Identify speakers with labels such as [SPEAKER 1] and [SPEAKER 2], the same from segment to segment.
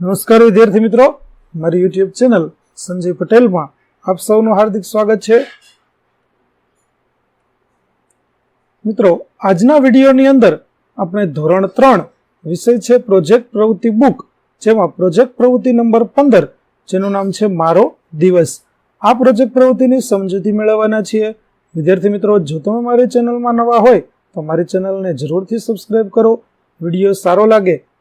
[SPEAKER 1] નમસ્કાર વિદ્યાર્થી મિત્રો. મારી યુટ્યુબ ચેનલ સંજય પટેલમાં આપ સૌનું હાર્દિક સ્વાગત છે. મિત્રો, આજના વિડીયોની અંદર આપણે ધોરણ ત્રણ વિષય છે પ્રોજેક્ટ પ્રવૃત્તિ બુક, જેમાં પ્રોજેક્ટ પ્રવૃત્તિ નંબર પંદર, જેનું નામ છે મારો દિવસ. આ પ્રોજેક્ટ પ્રવૃત્તિની સમજૂતી મેળવવાના છીએ. વિદ્યાર્થી મિત્રો, જો તમે મારી ચેનલમાં નવા હોય, તો મારી ચેનલને જરૂરથી સબસ્ક્રાઇબ કરો. વીડિયો સારો લાગે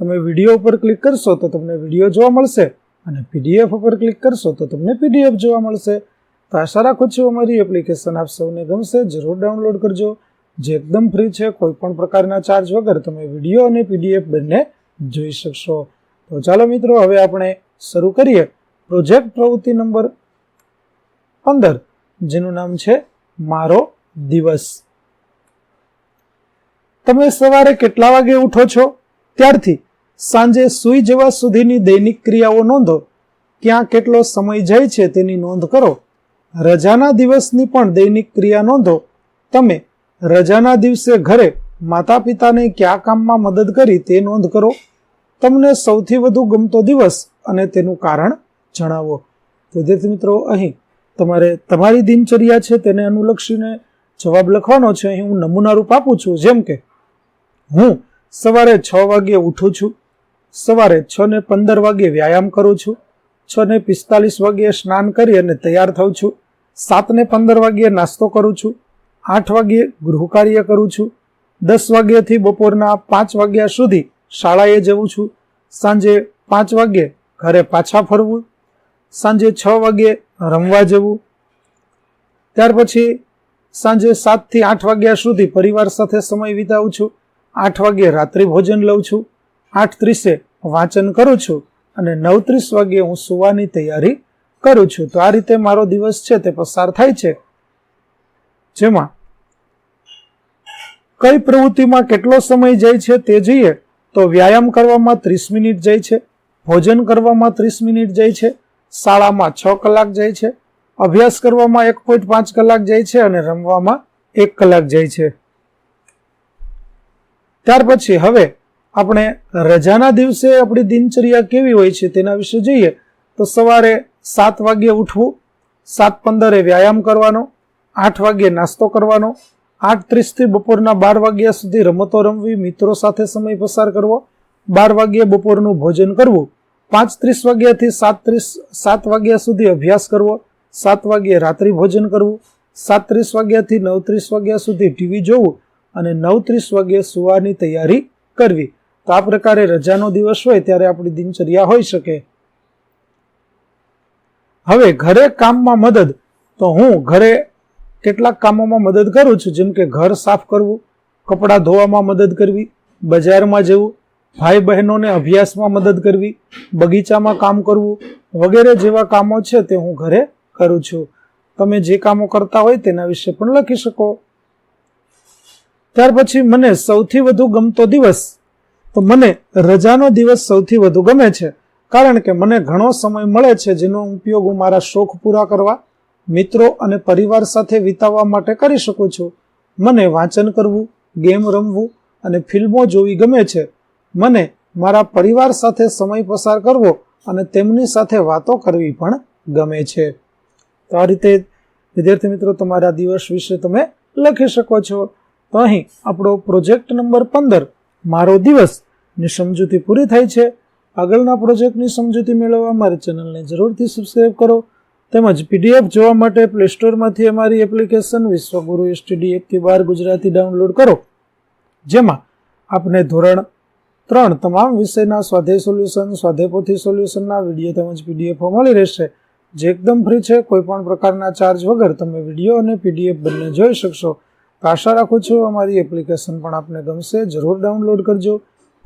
[SPEAKER 1] તમે વીડિયો ઉપર ક્લિક કરશો તો તમને વીડિયો જોવા મળશે અને પીડીએફ ઉપર ક્લિક કરશો તો તમને પીડીએફ જોવા મળશે. તો આશા રાખું છું અમારી એપ્લિકેશન આપ સૌને ગમશે, જરૂર ડાઉનલોડ કરજો. જે એકદમ ફ્રી છે, કોઈ પણ પ્રકારના ચાર્જ વગર તમે વીડિયો અને પીડીએફ બંને જોઈ શકશો. તો ચાલો મિત્રો, હવે આપણે શરૂ કરીએ. પ્રોજેક્ટ પ્રવૃત્તિ નંબર પંદર, જેનું નામ છે મારો દિવસ. તમે સવારે કેટલા વાગે ઉઠો છો? ત્યારથી સાંજે સૂઈ જવા સુધીની દૈનિક ક્રિયાઓ નોંધો. ક્યાં કેટલો સમય જાય છે તેની નોંધ કરો. રજાના દિવસની પણ દૈનિક ક્રિયા નોંધો. તમે રજાના દિવસે ઘરે માતા પિતાને કયા કામમાં મદદ કરી તે નોંધ કરો. તમને સૌથી વધુ ગમતો દિવસ અને તેનું કારણ જણાવો. વિદ્યાર્થી મિત્રો, અહીં તમારે તમારી દિનચર્યા છે તેને અનુલક્ષીને જવાબ લખવાનો છે. અહીં હું નમૂના રૂપ આપું છું. જેમ કે, હું સવારે છ વાગે ઉઠું છું. સવારે છ ને પંદર વાગે વ્યાયામ કરું છું. છ ને પિસ્તાલીસ વાગ્યે સ્નાન કરી અને તૈયાર થઉં છું. સાત ને પંદર વાગ્યે નાસ્તો કરું છું. આઠ વાગ્યે ગૃહકાર્ય કરું છું. દસ વાગ્યાથી બપોરના પાંચ વાગ્યા સુધી શાળાએ જઉં છું. સાંજે પાંચ વાગ્યે ઘરે પાછા ફરવું. સાંજે છ વાગ્યે રમવા જવું. ત્યાર પછી સાંજે સાતથી આઠ વાગ્યા સુધી પરિવાર સાથે સમય વિતાવું છું. આઠ વાગ્યે રાત્રિ ભોજન લઉં છું. આઠ ત્રીસે વાંચન કરું છું અને નવ ત્રીસ વાગ્યે હું સુવાની તૈયારી કરું છું. તો આ રીતે મારો દિવસ છે તે પસાર થાય છે. જેમાં કઈ પ્રવૃત્તિમાં કેટલો સમય જાય છે તે જોઈએ તો વ્યાયામ કરવામાં ત્રીસ મિનિટ જાય છે, ભોજન કરવામાં ત્રીસ મિનિટ જાય છે, શાળામાં છ કલાક જાય છે, અભ્યાસ કરવામાં એક પોઈન્ટ પાંચ કલાક જાય છે અને રમવામાં એક કલાક જાય છે. ત્યાર પછી હવે આપણે રજાના દિવસે આપણી દિનચર્યા કેવી હોય છે તેના વિશે જોઈએ, તો સવારે સાત વાગ્યે ઉઠવું, સાત પંદરે વ્યાયામ કરવાનો, આઠ વાગ્યે નાસ્તો કરવાનો, આઠ ત્રીસથી બપોરના બાર વાગ્યા સુધી રમતો રમવી, મિત્રો સાથે સમય પસાર કરવો, બાર વાગ્યે બપોરનું ભોજન કરવું, પાંચ ત્રીસ વાગ્યાથી સાત ત્રીસ, સાત વાગ્યા સુધી અભ્યાસ કરવો, સાત વાગ્યે રાત્રિ ભોજન કરવું, સાત ત્રીસ વાગ્યાથી નવ ત્રીસ વાગ્યા સુધી ટીવી જોવું અને નવ ત્રીસ વાગ્યે સુવાની તૈયારી કરવી. તો આ પ્રકારે રજાનો દિવસ હોય ત્યારે આપણી દિનચર્યા હોઈ શકે. હવે ઘરે કામમાં મદદ, તો હું ઘરે કેટલાક કામોમાં મદદ કરું છું, જેમ કે ઘર સાફ કરવું, કપડાં ધોવામાં મદદ કરવી, બજારમાં જવું ભાઈ બહેનોને અભ્યાસમાં મદદ કરવી, બગીચામાં કામ કરવું, વગેરે જેવા કામો છે તે હું ઘરે કરું છું. તમે જે કામો કરતા હોય તેના વિશે પણ લખી શકો. ત્યાર પછી મને સૌથી વધુ ગમતો દિવસ તો મને રજાનો દિવસ સૌથી વધુ ગમે છે, કારણ કે મને ઘણો સમય મળે છે જેનો ઉપયોગ હું મારા શોખ પૂરા કરવા, મિત્રો અને પરિવાર સાથે વિતાવવા માટે કરી શકું છું. મને વાંચન કરવું, ગેમ રમવું અને ફિલ્મો જોવી ગમે છે. મને મારા પરિવાર સાથે સમય પસાર કરવો અને તેમની સાથે વાતો કરવી પણ ગમે છે. તો આ રીતે, વિદ્યાર્થી મિત્રો, તમારા દિવસ વિશે તમે લખી શકો છો. તો અહીં આપણો પ્રોજેક્ટ નંબર પંદર, મારો દિવસ. ની સમજૂતી પૂરી થાય છે. આગળના પ્રોજેક્ટની સમજૂતી મેળવવા મારી ચેનલને જરૂરથી સબસ્ક્રાઇબ કરો. તેમજ પીડીએફ જોવા માટે પ્લે સ્ટોરમાંથી અમારી એપ્લિકેશન વિશ્વગુરુ એસટીડી એકથી બાર ગુજરાતી ડાઉનલોડ કરો. જેમાં આપને ધોરણ ત્રણ તમામ વિષયના સ્વાધ્યાય સોલ્યુશન સ્વાધ્યાય પોથી સોલ્યુશનના વીડિયો તેમજ પીડીએફો મળી રહેશે. જે એકદમ ફ્રી છે, કોઈ પણ પ્રકારના ચાર્જ વગર તમે વીડિયો અને પીડીએફ બંને જોઈ શકશો. આશા રાખું છું અમારી એપ્લિકેશન પણ આપને ગમશે. જરૂર ડાઉનલોડ કરજો.